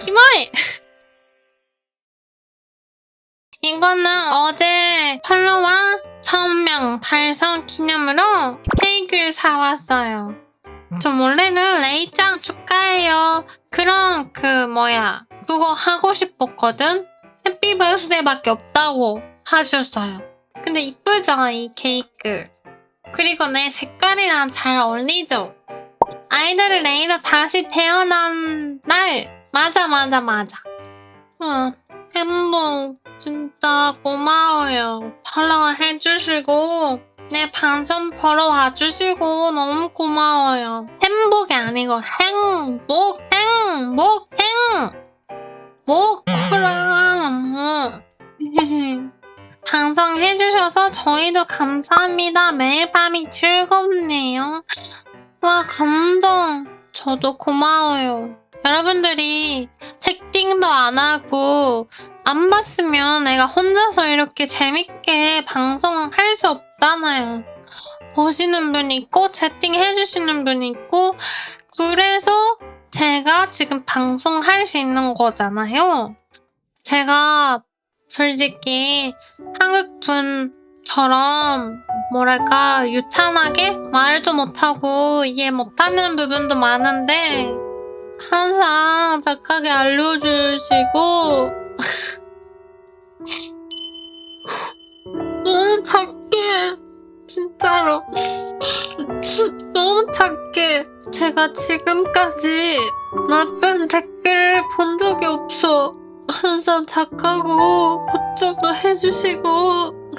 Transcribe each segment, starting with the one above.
키모이! 이거는 어제 팔로와 1000명 달성 기념으로 케이크를 사왔어요. 저 원래는 레이짱 축하해요. 그런 그 뭐야 그거 하고 싶었거든. 해피 버스데이밖에 없다고 하셨어요. 근데 이쁘죠 이 케이크. 그리고 내 색깔이랑 잘 어울리죠. 아이돌 레이더 다시 태어난 날 맞아 맞아 맞아. 어, 행복 진짜 고마워요. 팔로우 해주시고 내 방송 보러 와주시고 너무 고마워요. 행복이 아니고 행복 행복 행복 그럼 방송해주셔서 저희도 감사합니다. 매일 밤이 즐겁네요. 와 감동. 저도 고마워요. 여러분들이 채팅도 안 하고 안 봤으면 내가 혼자서 이렇게 재밌게 방송할 수 없잖아요. 보시는 분이 있고 채팅해 주시는 분이 있고 그래서 제가 지금 방송할 수 있는 거잖아요. 제가 솔직히 한국 분 처럼 뭐랄까 유창하게 말도 못하고 이해 못하는 부분도 많은데 항상 착하게 알려주시고 너무 착해 진짜로. 너무 착해. 제가 지금까지 나쁜 댓글을 본 적이 없어. 항상 착하고 걱정도 해주시고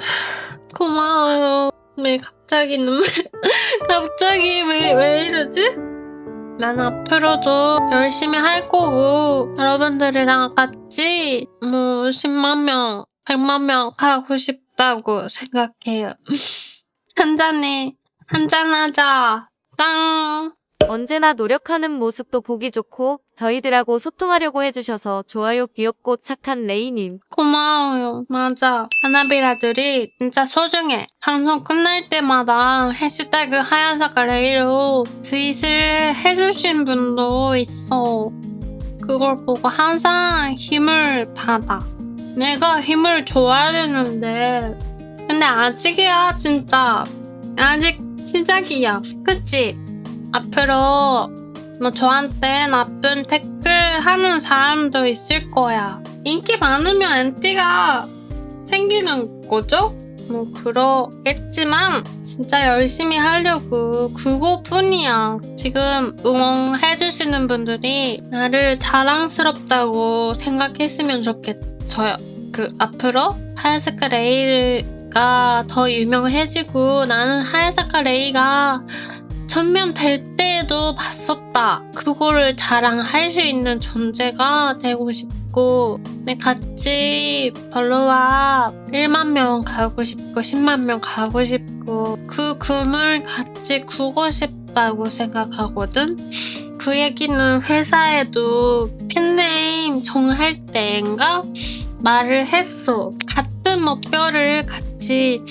고마워요 왜 갑자기 눈물 갑자기 왜, 왜 이러지? 난 앞으로도 열심히 할 거고 여러분들이랑 같이 뭐 10만 명, 100만 명 가고 싶다고 생각해요. 한 잔에 한잔 하자. 땅. 언제나 노력하는 모습도 보기 좋고 저희들하고 소통하려고 해주셔서 좋아요 귀엽고 착한 레이님. 고마워요. 맞아. 하나비라들이 진짜 소중해. 방송 끝날 때마다 해시태그 하얀 색깔 레이로 트윗을 해주신 분도 있어. 그걸 보고 항상 힘을 받아. 내가 힘을 줘야 되는데. 근데 아직이야, 진짜. 아직 시작이야. 그치? 앞으로 뭐 저한테 나쁜 댓글 하는 사람도 있을 거야. 인기 많으면 엔티가 생기는 거죠? 뭐 그러겠지만 진짜 열심히 하려고 그거뿐이야. 지금 응원해주시는 분들이 나를 자랑스럽다고 생각했으면 좋겠어요. 그 앞으로 하얀색깔 레이가 더 유명해지고 나는 하얀색깔 레이가 전면 될 때에도 봤었다. 그거를 자랑할 수 있는 존재가 되고 싶고, 네, 같이 팔로와 1만 명 가고 싶고, 10만 명 가고 싶고, 그 금을 같이 구고 싶다고 생각하거든? 그 얘기는 회사에도 팬네임 정할 때인가 말을 했어. 같은 목표를 같이,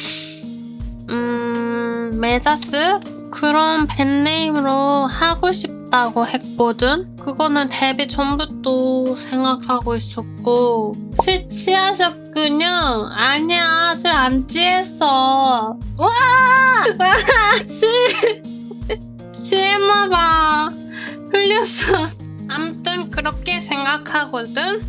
음, 메자스? 그런 밴네임으로 하고 싶다고 했거든? 그거는 데뷔 전부터 생각하고 있었고 술 취하셨군요? 아니야 술 안 취했어 와! 와! 술 취했나봐 흘렸어 아무튼 그렇게 생각하거든?